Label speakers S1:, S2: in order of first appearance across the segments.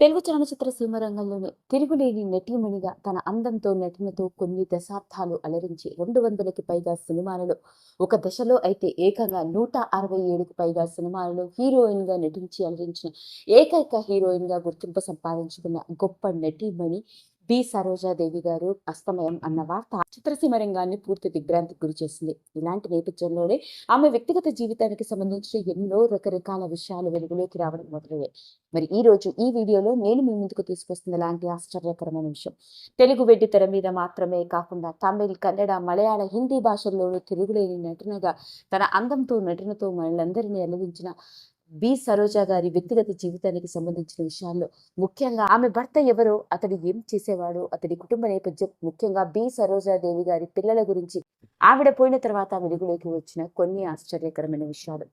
S1: తెలుగు చలనచిత్ర సీమరంగంలోనే తిరుగులేని నటీమణిగా తన అందంతో నటనతో కొన్ని దశాబ్దాలు అలరించి రెండు వందలకి పైగా సినిమాలలో ఒక దశలో అయితే ఏకంగా నూట అరవై ఏడుకి పైగా సినిమాలలో హీరోయిన్గా నటించి అలరించిన ఏకైక హీరోయిన్గా గుర్తింపు సంపాదించుకున్న గొప్ప నటీమణి పి సరోజాదేవి గారు అస్తమయం అన్న వార్త చిత్రసీమ రంగాన్ని పూర్తి దిగ్భ్రాంతికి గురి చేసింది. ఇలాంటి నేపథ్యంలోనే ఆమె వ్యక్తిగత జీవితానికి సంబంధించిన ఎన్నో రకరకాల విషయాలు వెలుగులోకి రావడం మొదలయ్యాయి. మరి ఈ రోజు ఈ వీడియోలో నేను మీ ముందుకు తీసుకొస్తున్న లాంటి ఆశ్చర్యకరమైన విషయం. తెలుగు వెడ్డి తెర మీద మాత్రమే కాకుండా తమిళ్ కన్నడ మలయాళ హిందీ భాషల్లోనూ తెలుగులేని నటనగా తన అందంతో నటనతో మనలందరినీ అలవించిన బి. సరోజా గారి వ్యక్తిగత జీవితానికి సంబంధించిన విషయాల్లో ముఖ్యంగా ఆమె భర్త ఎవరో అతడు ఏం చేసేవాడు అతడి కుటుంబ నేపథ్యం ముఖ్యంగా బి. సరోజాదేవి గారి పిల్లల గురించి ఆవిడ పోయిన తర్వాత వెలుగులోకి వచ్చిన కొన్ని ఆశ్చర్యకరమైన విషయాలు.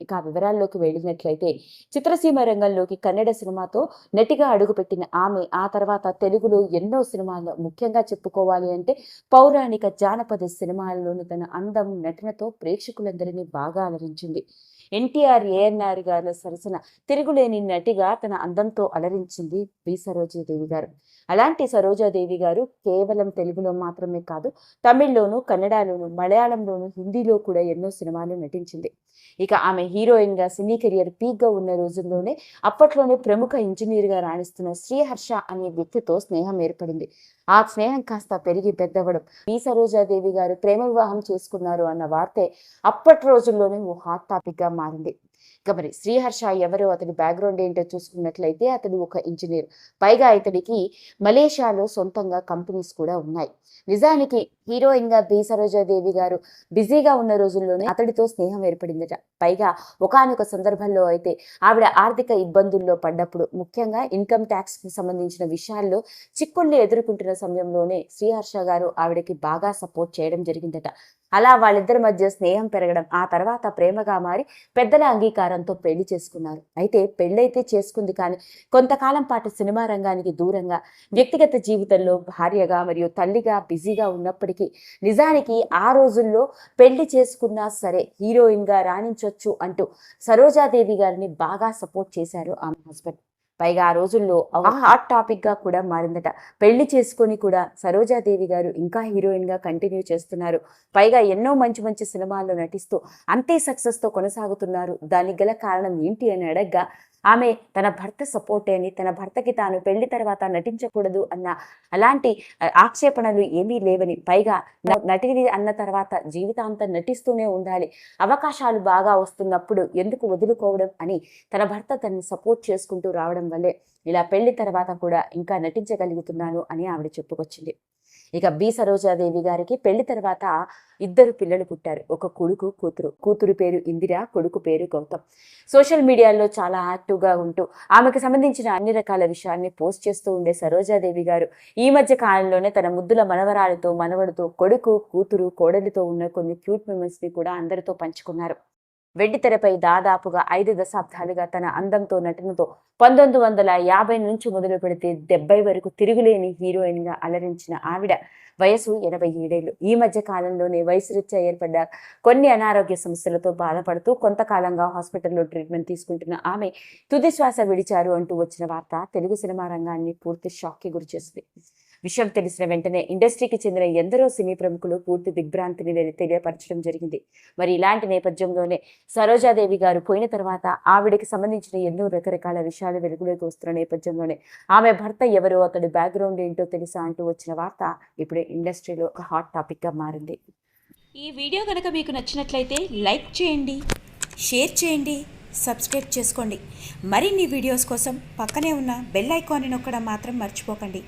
S1: ఇక ఆ వివరాల్లోకి వెళ్ళినట్లయితే చిత్రసీమ రంగంలోకి కన్నడ సినిమాతో నటిగా అడుగుపెట్టిన ఆమె ఆ తర్వాత తెలుగులో ఎన్నో సినిమాల్లో ముఖ్యంగా చెప్పుకోవాలి అంటే పౌరాణిక జానపద సినిమాల్లోని తన అందం నటనతో ప్రేక్షకులందరినీ బాగా అలరించింది. ఎన్టీఆర్ ఏఎన్ఆర్ గారి సరసన తిరుగులేని నటిగా తన అందంతో అలరించింది బి. సరోజాదేవి గారు. అలాంటి సరోజాదేవి గారు కేవలం తెలుగులో మాత్రమే కాదు తమిళ్ళోను కన్నడలోను మలయాళంలోను హిందీలో కూడా ఎన్నో సినిమాలు నటించింది. ఇక ఆమె హీరోయిన్గా సినీ కెరియర్ పీక్గా ఉన్న రోజుల్లోనే అప్పట్లోనే ప్రముఖ ఇంజనీర్గా రాణిస్తున్న శ్రీహర్ష అనే వ్యక్తితో స్నేహం ఏర్పడింది. ఆ స్నేహం కాస్త పెరిగి పెద్దవడం. బి సరోజాదేవి గారు ప్రేమ వివాహం చేసుకున్నారు అన్న వార్తే అప్పటి రోజుల్లోనే ఓ హాట్ టాపిక్గా మారింది. ఇక మరి శ్రీహర్ష ఎవరు? అతని బ్యాక్గ్రౌండ్ ఏంటో చూసుకున్నట్లయితే అతడు ఒక ఇంజనీర్ పైగా ఇతడికి మలేషియాలో సొంతంగా కంపెనీస్ కూడా ఉన్నాయి. నిజానికి హీరోయిన్గా బి. సరోజాదేవి గారు బిజీగా ఉన్న రోజుల్లోనే అతడితో స్నేహం ఏర్పడిందట. పైగా ఒకానొక సందర్భంలో అయితే ఆవిడ ఆర్థిక ఇబ్బందుల్లో పడ్డప్పుడు ముఖ్యంగా ఇన్కమ్ ట్యాక్స్కి సంబంధించిన విషయాల్లో చిక్కుళ్ళు ఎదుర్కొంటున్న సమయంలోనే శ్రీహర్ష గారు ఆవిడకి బాగా సపోర్ట్ చేయడం జరిగిందట. అలా వాళ్ళిద్దరి మధ్య స్నేహం పెరగడం ఆ తర్వాత ప్రేమగా మారి పెద్దల అంగీకారంతో పెళ్ళి చేసుకున్నారు. అయితే పెళ్ళైతే చేసుకుంది కానీ కొంతకాలం పాటు సినిమా రంగానికి దూరంగా వ్యక్తిగత జీవితంలో భార్యగా మరియు తల్లిగా బిజీగా ఉన్నప్పటికీ నిజానికి ఆ రోజుల్లో పెళ్ళి చేసుకున్నా సరే హీరోయిన్గా రాణించొచ్చు అంటూ సరోజాదేవి గారిని బాగా సపోర్ట్ చేశారు ఆమె హస్బెండ్. పైగా ఆ రోజుల్లో ఆ హాట్ టాపిక్గా కూడా మారిందట. పెళ్ళి చేసుకొని కూడా సరోజాదేవి గారు ఇంకా హీరోయిన్గా కంటిన్యూ చేస్తున్నారు. పైగా ఎన్నో మంచి మంచి సినిమాల్లో నటిస్తూ అంతే సక్సెస్తో కొనసాగుతున్నారు. దానికి గల కారణం ఏంటి అని అడగ్గా ఆమె తన భర్త సపోర్ట్ అని తన భర్తకి తాను పెళ్ళి తర్వాత నటించకూడదు అన్న అలాంటి ఆక్షేపణలు ఏమీ లేవని పైగా నటిని అన్న తర్వాత జీవితాంతం నటిస్తూనే ఉండాలి. అవకాశాలు బాగా వస్తున్నప్పుడు ఎందుకు వదులుకోవడం అని తన భర్త తనని సపోర్ట్ చేసుకుంటూ రావడం వల్లే ఇలా పెళ్ళి తర్వాత కూడా ఇంకా నటించగలుగుతున్నాను అని ఆవిడ చెప్పుకొచ్చింది. ఇక బి సరోజాదేవి గారికి పెళ్ళి తర్వాత ఇద్దరు పిల్లలు పుట్టారు. ఒక కొడుకు కూతురు. కూతురు పేరు ఇందిర కొడుకు పేరు గౌతమ్. సోషల్ మీడియాలో చాలా యాక్టివ్గా ఉంటూ ఆమెకు సంబంధించిన అన్ని రకాల విషయాన్ని పోస్ట్ చేస్తూ ఉండే సరోజాదేవి గారు ఈ మధ్య కాలంలోనే తన ముద్దుల మనవరాలతో మనవడితో కొడుకు కూతురు కోడలితో ఉన్న కొన్ని క్యూట్ని కూడా అందరితో పంచుకున్నారు. వెండితెరపై దాదాపుగా ఐదు దశాబ్దాలుగా తన అందంతో నటనతో పంతొమ్మిది వందల యాభై నుంచి మొదలు పెడితే డెబ్బై వరకు తిరుగులేని హీరోయిన్గా అలరించిన ఆవిడ వయసు ఎనభై ఏడేళ్ళు ఈ మధ్య కాలంలోనే వయసు రీత్యా ఏర్పడ్డ కొన్ని అనారోగ్య సమస్యలతో బాధపడుతూ కొంతకాలంగా హాస్పిటల్లో ట్రీట్మెంట్ తీసుకుంటున్న ఆమె తుది శ్వాస విడిచారు అంటూ వచ్చిన వార్త తెలుగు సినిమా రంగాన్ని పూర్తి షాక్కి గురిచేసింది. విషయం తెలిసిన వెంటనే ఇండస్ట్రీకి చెందిన ఎందరో సినీ ప్రముఖులు పూర్తి దిగ్భ్రాంతిని తెలియపరచడం జరిగింది. మరి ఇలాంటి నేపథ్యంలోనే సరోజాదేవి గారు పోయిన తర్వాత ఆవిడకి సంబంధించిన ఎన్నో రకరకాల విషయాలు వెలుగులోకి వస్తున్న నేపథ్యంలోనే ఆమె భర్త ఎవరో అతడి బ్యాక్గ్రౌండ్ ఏంటో తెలుసా అంటూ వచ్చిన వార్త ఇప్పుడు ఇండస్ట్రీలో ఒక హాట్ టాపిక్గా మారింది.
S2: ఈ వీడియో కనుక మీకు నచ్చినట్లయితే లైక్ చేయండి షేర్ చేయండి సబ్స్క్రైబ్ చేసుకోండి. మరిన్ని వీడియోస్ కోసం పక్కనే ఉన్న బెల్ ఐకాన్ని నొక్కడం మాత్రం మర్చిపోకండి.